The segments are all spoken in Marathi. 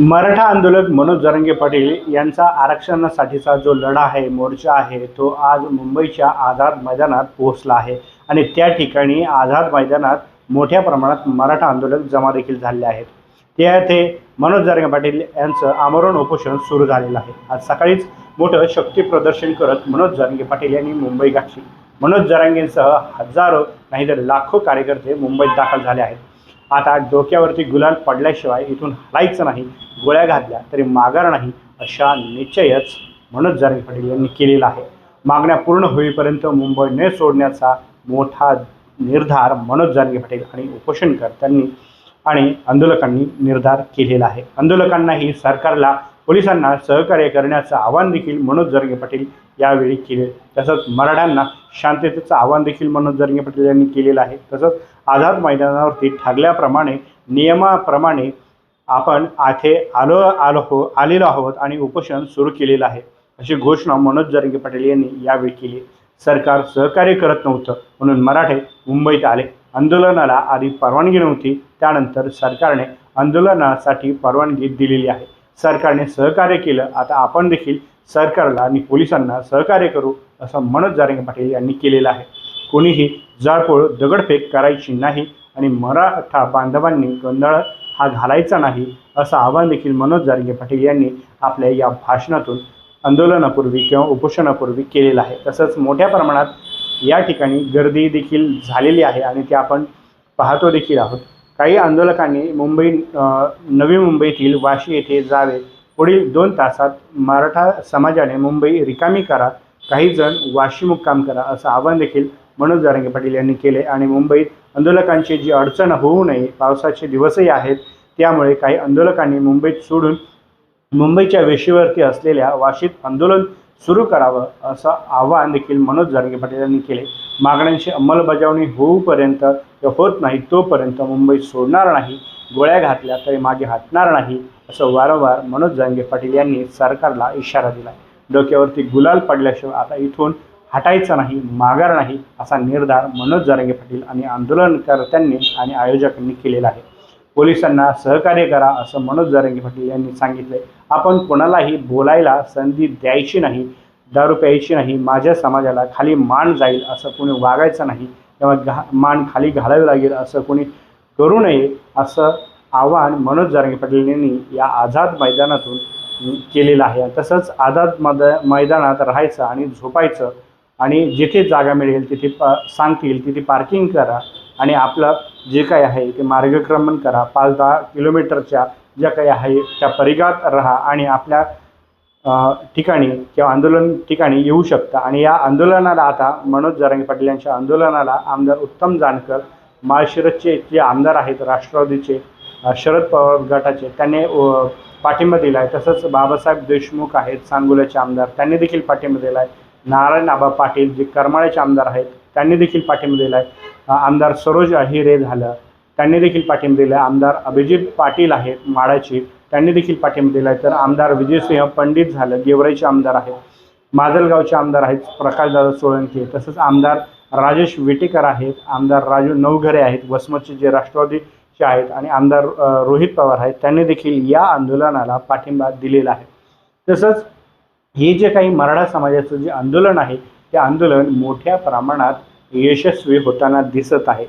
मराठा आंदोलक मनोज जरंगे पाटील यांचा आरक्षणासाठीचा जो लढा आहे मोर्चा आहे तो आज मुंबईच्या आझाद मैदानात पोहोचला आहे. आणि त्या ठिकाणी आझाद मैदानात मोठ्या प्रमाणात मराठा आंदोलक जमा देखील झालेले आहेत. ते येथे मनोज जरंगे पाटील यांचं आमरण उपोषण सुरू झालेलं आहे. आज सकाळीच मोठं शक्ती प्रदर्शन करत मनोज जरंगे पाटील यांनी मुंबई गाठली. मनोज जरांगेंसह हजारो नाहीतर लाखो कार्यकर्ते मुंबईत दाखल झाले आहेत. आता डोक्यावरती गुलाल पडल्याशिवाय इथून हलायचं नाही गोळ्या घातल्या तरी माघार नाही अशा निश्चयच मनोज जरांगे पाटील यांनी केलेला आहे. मागण्या पूर्ण होईपर्यंत मुंबई न सोडण्याचा मोठा निर्धार मनोज जरांगे पाटील आणि उपोषणकर्त्यांनी आणि आंदोलकांनी निर्धार केलेला आहे. आंदोलकांनाही सरकारला पोलिसांना सहकार्य करण्याचं आवाहन देखील मनोज जरंगे पाटील यावेळी केले. तसंच मराठ्यांना शांततेचं आवाहन देखील मनोज जरंगे पाटील यांनी केलेलं आहे. तसंच आझाद मैदानावरती ठरल्याप्रमाणे नियमाप्रमाणे आपण आथे आलो आलो हो आलेलो आहोत आणि उपोषण सुरू केलेलं आहे. अशी घोषणा मनोज जरंगे पाटील यांनी यावेळी केली. सरकार सहकार्य करत नव्हतं म्हणून मराठे मुंबईत आले. आंदोलनाला आधी परवानगी नव्हती. त्यानंतर सरकारने आंदोलनासाठी परवानगी दिलेली आहे. सरकारने सहकार्य केलं. आता आपण देखील सरकारला आणि पोलिसांना सहकार्य करू असं मनोज जारंगे पाटील यांनी केलेलं आहे. कोणीही जाळपोळ दगडफेक करायची नाही आणि मराठा बांधवांनी गोंधळ हा घालायचा नाही असं आवाहन देखील मनोज जारंगे पाटील यांनी आपल्या या भाषणातून आंदोलनापूर्वी किंवा उपोषणापूर्वी केलेलं आहे. तसंच मोठ्या प्रमाणात या ठिकाणी गर्दी देखील झालेली आहे आणि ते आपण पाहतो देखील आहोत. काही आंदोलकांनी मुंबई नवी मुंबईतील वाशी येथे जावे. पुढील दोन तासात मराठा समाजाने मुंबई रिकामी करा काही जण वाशी मुक्काम करा असं आवाहन देखील मनोज जारंगे पाटील यांनी केले. आणि मुंबईत आंदोलकांची जी अडचण होऊ नये पावसाचे दिवसही आहेत त्यामुळे काही आंदोलकांनी मुंबईत सोडून मुंबईच्या वेशीवरती असलेल्या वाशीत आंदोलन सुरू करावं असं आवाहन देखील मनोज जरांगे पाटील यांनी केले. मागण्यांची अंमलबजावणी होऊपर्यंत होत नाही तोपर्यंत मुंबई सोडणार नाही गोळ्या घातल्या तरी मागे हटणार नाही असं वारंवार मनोज जरांगे पाटील यांनी सरकारला इशारा दिला. डोक्यावरती गुलाल पडल्याशिवाय आता इथून हटायचं नाही माघार नाही असा निर्धार मनोज जारंगे पाटील आणि आंदोलनकर्त्यांनी आणि आयोजकांनी केलेला आहे. पोलिसांना सहकार्य करा असं मनोज जारंगे पाटील यांनी सांगितले आपण कोणालाही बोलायला संधी द्यायची नाही दारू प्यायची नाही माझ्या समाजाला खाली मान जाईल असं कोणी वागायचं नाही किंवा घा मान खाली घालावी लागेल असं कोणी करू नये असं आवाहन मनोज जारंगे पाटील यांनी या आझाद मैदानातून केलेलं आहे. तसंच आझाद मद मैदानात राहायचं आणि झोपायचं आणि जिथे जागा मिळेल तिथे प सांगतील तिथे पार्किंग करा आणि आपलं जे काही आहे ते मार्गक्रमण करा पाच दहा किलोमीटरच्या ज्या काही आहे त्या परिघात राहा आणि आपल्या ठिकाणी किंवा आंदोलन ठिकाणी येऊ शकता. आणि या आंदोलनाला आता मनोज जरांगे पाटील यांच्या आंदोलनाला आमदार उत्तम जानकर माळशिरसचे जे आमदार आहेत राष्ट्रवादीचे शरद पवार गटाचे त्यांनी पाठिंबा दिला आहे तसंच बाबासाहेब देशमुख आहेत सांगोल्याचे आमदार त्यांनी देखील पाठिंबा दिला आहे नारायण आबा पाटील जे करमाळ्याचे आमदार आहेत त्यांनी देखील पाठिंबा दिला आहे आमदार सरोज अहिरे झालं. त्यांनी देखील पाठिंबा दिला. आहे आमदार अभिजित पाटील आहेत माडाचे. त्यांनी देखील पाठिंबा दिला. आहे तर आमदार विजयसिंह पंडित झालं. गेवराईचे आमदार आहेत. माजलगावचे आमदार आहेत प्रकाशदादा सोळंके. तसंच आमदार राजेश विटेकर आहेत. आमदार राजू नवघरे आहेत. वसमतचे जे राष्ट्रवादीचे आहेत आणि आमदार रोहित पवार आहेत. त्यांनी देखील या आंदोलनाला पाठिंबा दिलेला आहे. तसंच हे जे काही मराठा समाजाचं जे आंदोलन आहे ते आंदोलन मोठ्या प्रमाणात यशस्वी होताना दिसत आहे.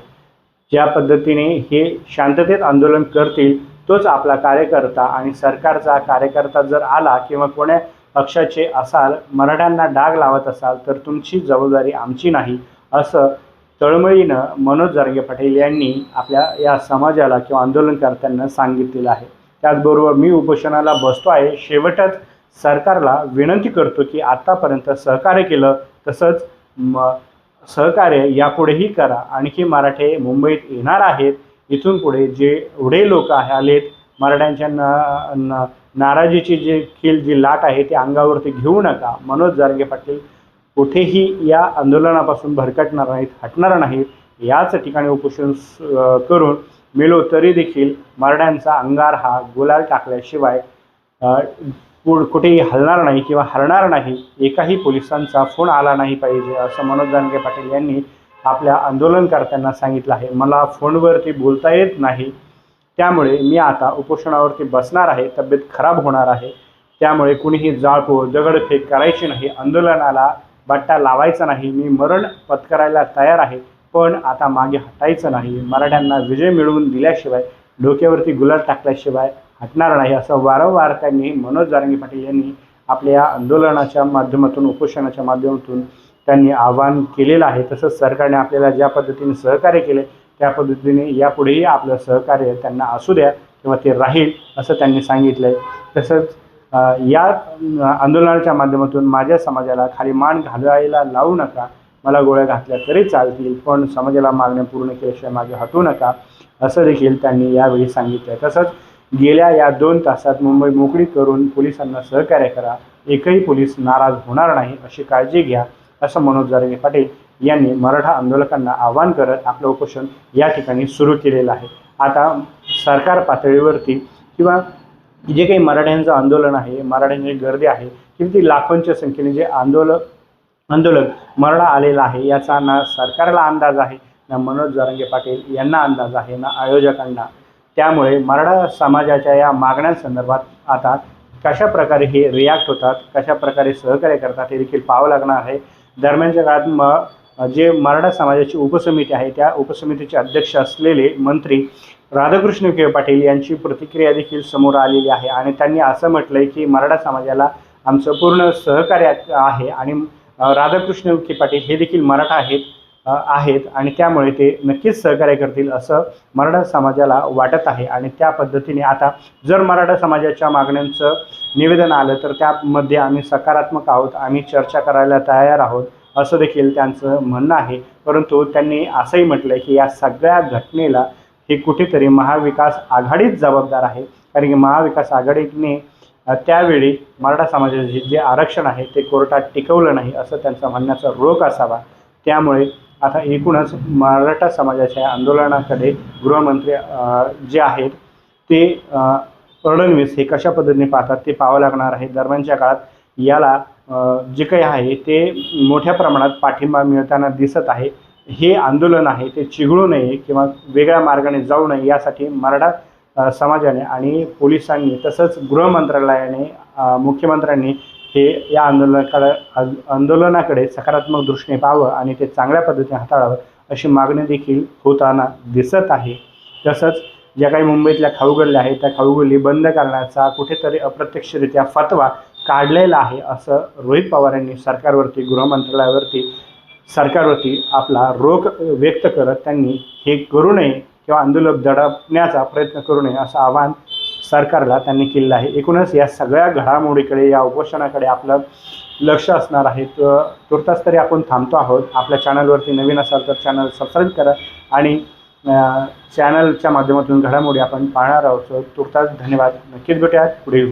ज्या पद्धतीने हे शांततेत आंदोलन करतील तोच आपला कार्यकर्ता आणि सरकारचा कार्यकर्ता जर आला किंवा कोण्या पक्षाचे असाल मराठ्यांना डाग लावत असाल तर तुमची जबाबदारी आमची नाही असं तळमळीनं मनोज जारगे पाटील यांनी आपल्या या समाजाला किंवा आंदोलनकर्त्यांना सांगितलेलं आहे. त्याचबरोबर मी उपोषणाला बसतो आहे. शेवटच सरकारला विनंती करतो की आत्तापर्यंत सहकार्य केलं तसंच म सहकार्य यापुढेही करा. आणखी मराठे मुंबईत येणार आहेत. इथून पुढे जे एवढे लोक आहे आलेत मराठ्यांच्या न नाराजीची जी खील जी लाट आहे ती अंगावरती घेऊ नका. मनोज जारगे पाटील कुठेही या आंदोलनापासून भरकटणार नाहीत हटणार नाहीत. याच ठिकाणी उपोषण करून मिळो तरी देखील मराठ्यांचा अंगार हा गुलाल टाकल्याशिवाय कुठेही हलणार नाही किंवा हरणार नाही एकाही पोलिसांचा फोन आला नाही पाहिजे असं मनोज जानके पाटील यांनी आपल्या आंदोलनकर्त्यांना सांगितलं आहे. मला फोनवरती बोलता येत नाही. त्यामुळे मी आता उपोषणावरती बसणार आहे. तब्येत खराब होणार आहे. त्यामुळे कुणीही जाळपोळ दगडफेक करायची नाही. आंदोलनाला बट्टा लावायचा नाही. मी मरण पत्करायला तयार आहे. पण आता मागे हटायचं नाही. मराठ्यांना विजय मिळवून दिल्याशिवाय डोक्यावरती गुलाल टाकल्याशिवाय हटणार नाही असं वारंवार त्यांनी मनोज जारंगी पाटील यांनी आपल्या आंदोलनाच्या माध्यमातून उपोषणाच्या माध्यमातून त्यांनी आवाहन केलेलं आहे. तसंच सरकारने आपल्याला ज्या पद्धतीने सहकार्य केले त्या पद्धतीने यापुढेही आपलं सहकार्य त्यांना असू द्या किंवा ते राहील असं त्यांनी सांगितलं आहे तसंच या आंदोलनाच्या माध्यमातून माझ्या समाजाला खाली मान घालायला लावू नका. मला गोळ्या घातल्या तरी चालतील पण समाजाला मागण्या पूर्ण केल्याशिवाय मागे हटू नका असं देखील त्यांनी यावेळी सांगितलं तसंच गेल्या या दोन तासात मुंबई मोकळी करून पोलिसांना सहकार्य करा. एकही पोलीस नाराज होणार नाही अशी काळजी घ्या असं मनोज जारंगे पाटील यांनी मराठा आंदोलकांना आवाहन करत आपलं उपोषण या ठिकाणी सुरू केलेलं आहे. आता सरकार पातळीवरती किंवा जे काही मराठ्यांचं आंदोलन आहे मराठ्यांची गर्दी आहे किती लाखोंच्या संख्येने जे आंदोलक आंदोलक मरडा आलेला आहे याचा ना सरकारला अंदाज आहे ना मनोज जारंगे पाटील यांना अंदाज आहे ना आयोजकांना. त्यामुळे मराठा समाजाच्या या मागण्यांसंदर्भात आता कशा प्रकारे हे रिॲक्ट होतात कशा प्रकारे सहकार्य करतात हे देखील पाहावं लागणार आहे. दरम्यानच्या काळात म जे मराठा समाजाची उपसमिती आहे त्या उपसमितीचे अध्यक्ष असलेले मंत्री राधाकृष्ण विखे पाटील यांची प्रतिक्रिया देखील समोर आलेली आहे आणि त्यांनी असं म्हटलं आहे की मराठा समाजाला आमचं पूर्ण सहकार्य आहे आणि राधाकृष्ण विखे पाटील हे देखील मराठा आहेत. आहेत आणि त्यामुळे ते नक्कीच सहकार्य करतील असं मराठा समाजाला वाटत आहे. आणि त्या पद्धतीने आता जर मराठा समाजाच्या मागण्यांचं निवेदन आलं तर त्यामध्ये आम्ही सकारात्मक आहोत आम्ही चर्चा करायला तयार आहोत असं देखील त्यांचं म्हणणं आहे. परंतु त्यांनी असंही म्हटलं की या सगळ्या घटनेला हे कुठेतरी महाविकास आघाडीच जबाबदार आहे. कारण की महाविकास आघाडीने त्यावेळी मराठा समाजाचे जे आरक्षण आहे ते कोर्टात टिकवलं नाही असं त्यांचा म्हणण्याचा रोख असावा. त्यामुळे आता एकूणच मराठा समाजाच्या आंदोलनाकडे गृहमंत्री जे आहेत ते फडणवीस हे कशा पद्धतीने पाहतात ते पाहावं लागणार आहे. दरम्यानच्या काळात याला जे काही आहे ते मोठ्या प्रमाणात पाठिंबा मिळताना दिसत आहे. हे आंदोलन आहे ते चिघळू नये किंवा वेगळ्या मार्गाने जाऊ नये यासाठी मराठा समाजाने आणि पोलिसांनी तसंच गृह मंत्रालयाने मुख्यमंत्र्यांनी हे या आंदोलनाकडे आंदोलनाकडे सकारात्मक दृष्टीने पाहावं आणि ते चांगल्या पद्धतीने हाताळावं अशी मागणी देखील होताना दिसत आहे. तसंच ज्या काही मुंबईतल्या खाऊगल्ल्या आहेत त्या खाऊगल्ली बंद करण्याचा कुठेतरी अप्रत्यक्षरित्या फतवा काढलेला आहे असं रोहित पवार यांनी सरकारवरती गृह मंत्रालयावरती सरकारवरती आपला रोख व्यक्त करत त्यांनी हे करू नये किंवा आंदोलन दडपण्याचा प्रयत्न करू नये असं आवाहन सरकारला त्यांनी केलेलं आहे. एकूणच या सगळ्या घडामोडीकडे या उपोषणाकडे आपलं लक्ष असणार आहे. तर तुर्तास तरी आपण थांबतो आहोत. आपल्या चॅनलवरती नवीन असाल तर चॅनल सबस्क्राईब करा आणि चॅनलच्या माध्यमातून घडामोडी आपण पाहणार आहोत. तुर्तास धन्यवाद. नक्कीच भेटूयात पुढील